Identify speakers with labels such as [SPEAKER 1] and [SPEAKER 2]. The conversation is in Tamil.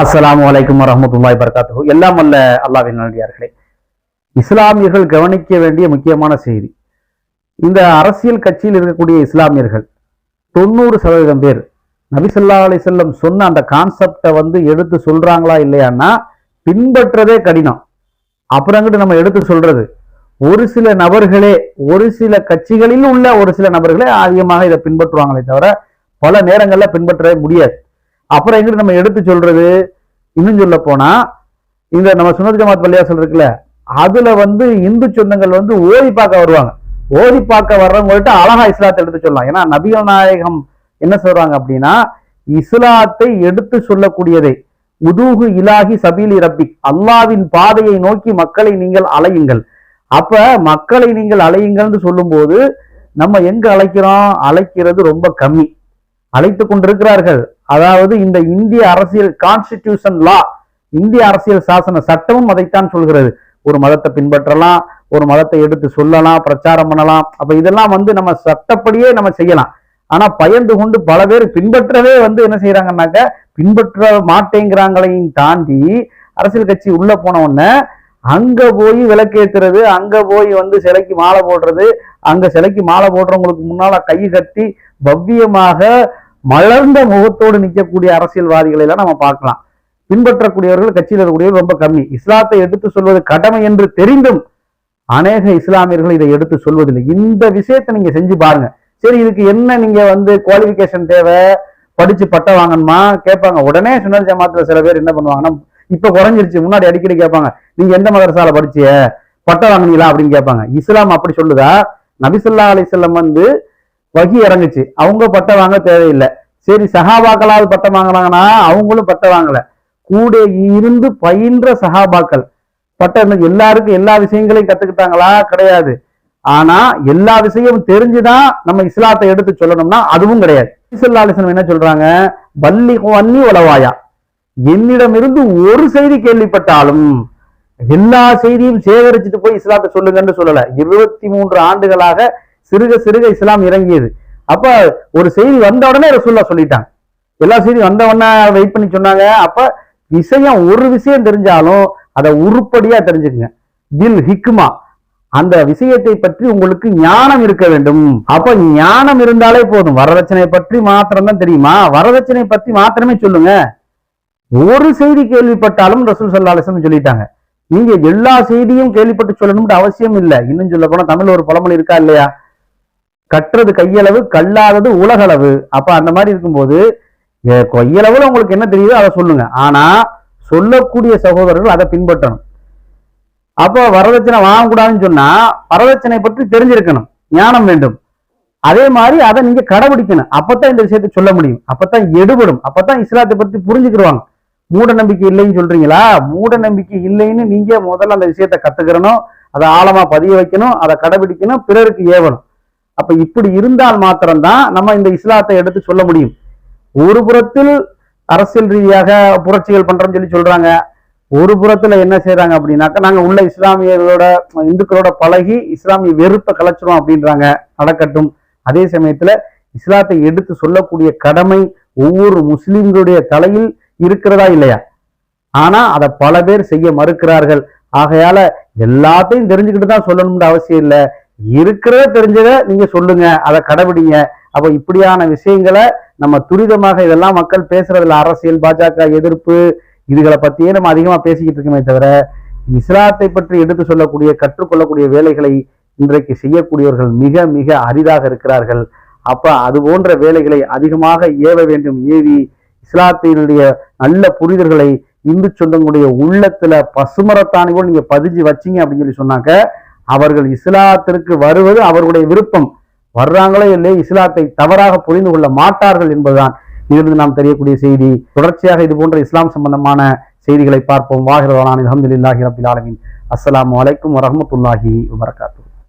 [SPEAKER 1] அஸ்லாம் வலைக்கம் வரமத்துல்லாய் பர்காத்து எல்லாம் அல்ல அல்லாவின் நல்லடியார்களே இஸ்லாமியர்கள் கவனிக்க வேண்டிய முக்கியமான செய்தி. இந்த அரசியல் கட்சியில் இருக்கக்கூடிய இஸ்லாமியர்கள் தொண்ணூறு சதவீதம் பேர் நபிசல்லா அலிசல்லம் சொன்ன அந்த கான்செப்டை வந்து எடுத்து சொல்றாங்களா இல்லையான்னா பின்பற்றதே கடினம். அப்புறங்கிட்டு நம்ம எடுத்து சொல்றது? ஒரு சில நபர்களே ஒரு சில கட்சிகளில் உள்ள ஒரு சில நபர்களே அதிகமாக இதை பின்பற்றுவாங்களே தவிர பல நேரங்களில் பின்பற்றவே முடியாது. அப்புறம் எங்கிட்டு நம்ம எடுத்து சொல்றது? இன்னும் சொல்ல போனா இந்த நம்ம சுனத் ஜமாத் பள்ளியாசல் இருக்குல்ல அதுல வந்து இந்து சொந்தங்கள் வந்து ஓதி பார்க்க வருவாங்க. ஓதி பார்க்க வர்றவங்கள்ட்ட அழகா இஸ்லாத்தை எடுத்து சொல்லலாம். ஏன்னா நபிகள் நாயகம் என்ன சொல்றாங்க அப்படின்னா இஸ்லாத்தை எடுத்து சொல்லக்கூடியதை உதூகு இலாகி சபீலி ரப்பிக் அல்லாவின் பாதையை நோக்கி மக்களை நீங்கள் அலையுங்கள். அப்ப மக்களை நீங்கள் அலையுங்கள்னு சொல்லும்போது நம்ம எங்க அழைக்கிறோம்? அழைக்கிறது ரொம்ப கம்மி. அழைத்து கொண்டிருக்கிறார்கள். அதாவது இந்த இந்திய அரசியல் கான்ஸ்டிடியூஷன் லா இந்திய அரசியல் சாசன சட்டமும் அதைத்தான் சொல்கிறது. ஒரு மதத்தை பின்பற்றலாம் ஒரு மதத்தை எடுத்து சொல்லலாம் பிரச்சாரம் பண்ணலாம். அப்ப இதெல்லாம் வந்து நம்ம சட்டப்படியே நம்ம செய்யலாம். ஆனா பயந்து கொண்டு பல பேர் பின்பற்றவே வந்து என்ன செய்யறாங்கன்னாக்க பின்பற்ற மாட்டேங்கிறாங்களையும் தாண்டி அரசியல் கட்சி உள்ள போன உடனே அங்க போய் விளக்கேத்துறது அங்க போய் வந்து சிலைக்கு மாலை போடுறது அங்க சிலைக்கு மாலை போடுறவங்களுக்கு முன்னால கை கட்டி பவ்யமாக மலர்ந்த முகத்தோடு நிற்கக்கூடிய அரசியல்வாதிகளை எல்லாம் நம்ம பார்க்கலாம். பின்பற்றக்கூடியவர்கள் கட்சியில் இருக்கக்கூடியவர்கள் ரொம்ப கம்மி. இஸ்லாத்தை எடுத்து சொல்வது கடமை என்று தெரிந்தும் அநேக இஸ்லாமியர்கள் இதை எடுத்து சொல்வதில்லை. இந்த விஷயத்தை நீங்க செஞ்சு பாருங்க. சரி இதுக்கு என்ன நீங்க வந்து குவாலிபிகேஷன் தேவை? படிச்சு பட்டம் வாங்கணுமா? கேட்பாங்க. உடனே சுனர் ஜமாத்துல சில பேர் என்ன பண்ணுவாங்கன்னா இப்ப குறைஞ்சிருச்சு. முன்னாடி அடிக்கடி கேட்பாங்க நீங்க எந்த மதரசால படிச்சிய பட்டம் வாங்கினீங்களா அப்படின்னு கேட்பாங்க. இஸ்லாம் அப்படி சொல்லுதா? நபிசுல்லா அலிசல்லம் வந்து வகி இறங்குச்சு. அவங்க பட்டம் வாங்க தேவையில்லை. சரி சஹாபாக்களாவது பட்டம் வாங்கினாங்கன்னா அவங்களும் பட்டம் வாங்கல. கூட இருந்து பயின்ற சஹாபாக்கள். பட்டம் எல்லாருக்கும் எல்லா விஷயங்களையும் கத்துக்கிட்டாங்களா? கிடையாது. ஆனா எல்லா விஷயமும் தெரிஞ்சுதான் நம்ம இஸ்லாத்தை எடுத்து சொல்லணும்னா அதுவும் கிடையாது. இஸ்லா என்ன சொல்றாங்க? பள்ளி வன்னி உளவாயா என்னிடமிருந்து ஒரு செய்தி கேள்விப்பட்டாலும் எல்லா செய்தியும் சேகரிச்சுட்டு போய் இஸ்லாத்தை சொல்லுங்கன்னு சொல்லல. இருபத்தி மூன்று ஆண்டுகளாக சிறுக சிறுக இஸ்லாம் இறங்கியது. அப்ப ஒரு செய்தி வந்த உடனே ரசூல்லா சொல்லிட்டாங்க. எல்லா செய்தியும் வந்த உடனே வெயிட் பண்ணி சொன்னாங்க. அப்ப விஷயம் ஒரு விஷயம் தெரிஞ்சாலும் அதை உருப்படியா தெரிஞ்சுக்குங்க. பில் ஹிக்மா. அந்த விஷயத்தை பற்றி உங்களுக்கு ஞானம் இருக்க வேண்டும். அப்ப ஞானம் இருந்தாலே போதும். வரதட்சணை பற்றி மாத்திரம் தான் தெரியுமா? வரதட்சணை பற்றி மாத்திரமே சொல்லுங்க. ஒரு செய்தி கேள்விப்பட்டாலும் ரசூல் சல்லா சொல்லிட்டாங்க. நீங்க எல்லா செய்தியும் கேள்விப்பட்டு சொல்லணும்னு அவசியம் இல்லை. இன்னும் சொல்ல போனா தமிழ் ஒரு பழமொழி இருக்கா இல்லையா? கற்றது கையளவு கல்லாதது உலகளவு. அப்ப அந்த மாதிரி இருக்கும்போது கையளவுல உங்களுக்கு என்ன தெரியுதோ அதை சொல்லுங்க. ஆனா சொல்லக்கூடிய சகோதரர்கள் அதை பின்பற்றணும். அப்போ வரதட்சணை வாங்கக்கூடாதுன்னு சொன்னா வரதட்சணை பற்றி தெரிஞ்சிருக்கணும். ஞானம் வேண்டும். அதே மாதிரி அதை நீங்க கடைபிடிக்கணும். அப்பதான் இந்த விஷயத்தை சொல்ல முடியும். அப்பதான் எடுபடும். அப்பதான் இஸ்லாத்தை பற்றி புரிஞ்சுக்கிடுவாங்க. மூட நம்பிக்கை இல்லைன்னு சொல்றீங்களா? மூட நம்பிக்கை இல்லைன்னு நீங்க முதல்ல அந்த விஷயத்தை கத்துக்கிறணும் அதை ஆழமா பதிய வைக்கணும் அதை கடைபிடிக்கணும் பிறருக்கு ஏவணும். அப்ப இப்படி இருந்தால் மாத்திரம்தான் நம்ம இந்த இஸ்லாத்தை எடுத்து சொல்ல முடியும். ஒரு புறத்தில் அரசியல் ரீதியாக புரட்சிகள் பண்றோம்னு சொல்லி சொல்றாங்க. ஒரு புறத்துல என்ன செய்யறாங்க அப்படின்னாக்கா நாங்க உள்ள இஸ்லாமியர்களோட இந்துக்களோட பழகி இஸ்லாமிய வெறுப்பை கலைச்சிரும் அப்படின்றாங்க. நடக்கட்டும் அதே சமயத்துல இஸ்லாத்தை எடுத்து சொல்லக்கூடிய கடமை ஒவ்வொரு முஸ்லிம்களுடைய தலையில் இருக்கிறதா இல்லையா? ஆனா அதை பல பேர் செய்ய மறுக்கிறார்கள். ஆகையால எல்லாத்தையும் தெரிஞ்சுக்கிட்டு தான் சொல்லணும்னு அவசியம் இல்லை. இருக்கிறத தெரிஞ்சதை நீங்க சொல்லுங்க அதை கடைபிடிங்க. அப்ப இப்படியான விஷயங்களை நம்ம துரிதமாக இதெல்லாம் மக்கள் பேசுறதுல அரசியல் பாஜக எதிர்ப்பு இதுகளை பத்தியே நம்ம அதிகமா பேசிக்கிட்டு இருக்கோமே தவிர இஸ்லாத்தை பற்றி எடுத்து சொல்லக்கூடிய கற்றுக்கொள்ளக்கூடிய வேலைகளை இன்றைக்கு செய்யக்கூடியவர்கள் மிக மிக அரிதாக இருக்கிறார்கள். அப்ப அது போன்ற வேலைகளை அதிகமாக ஏவ வேண்டும் ஏவி இஸ்லாத்தினுடைய நல்ல புரிதல்களை இந்து சொந்தங்களுடைய உள்ளத்துல பசுமரத்தானி கூட நீங்க பதிஞ்சு வச்சீங்க அப்படின்னு சொல்லி சொன்னாக்க அவர்கள் இஸ்லாத்திற்கு வருவது அவர்களுடைய விருப்பம். வர்றாங்களோ இல்லை இஸ்லாத்தை தவறாக புரிந்து கொள்ள மாட்டார்கள் என்பதுதான் இதிலிருந்து நாம் தெரியக்கூடிய செய்தி. தொடர்ச்சியாக இது போன்ற இஸ்லாம் சம்பந்தமான செய்திகளை பார்ப்போம். வாகிரவானான் அஹமதுல்லாஹி ரபில் ஆலமின். அஸ்லாம் அலைக்கும் வரமத்துல்லாஹி வரகாத்து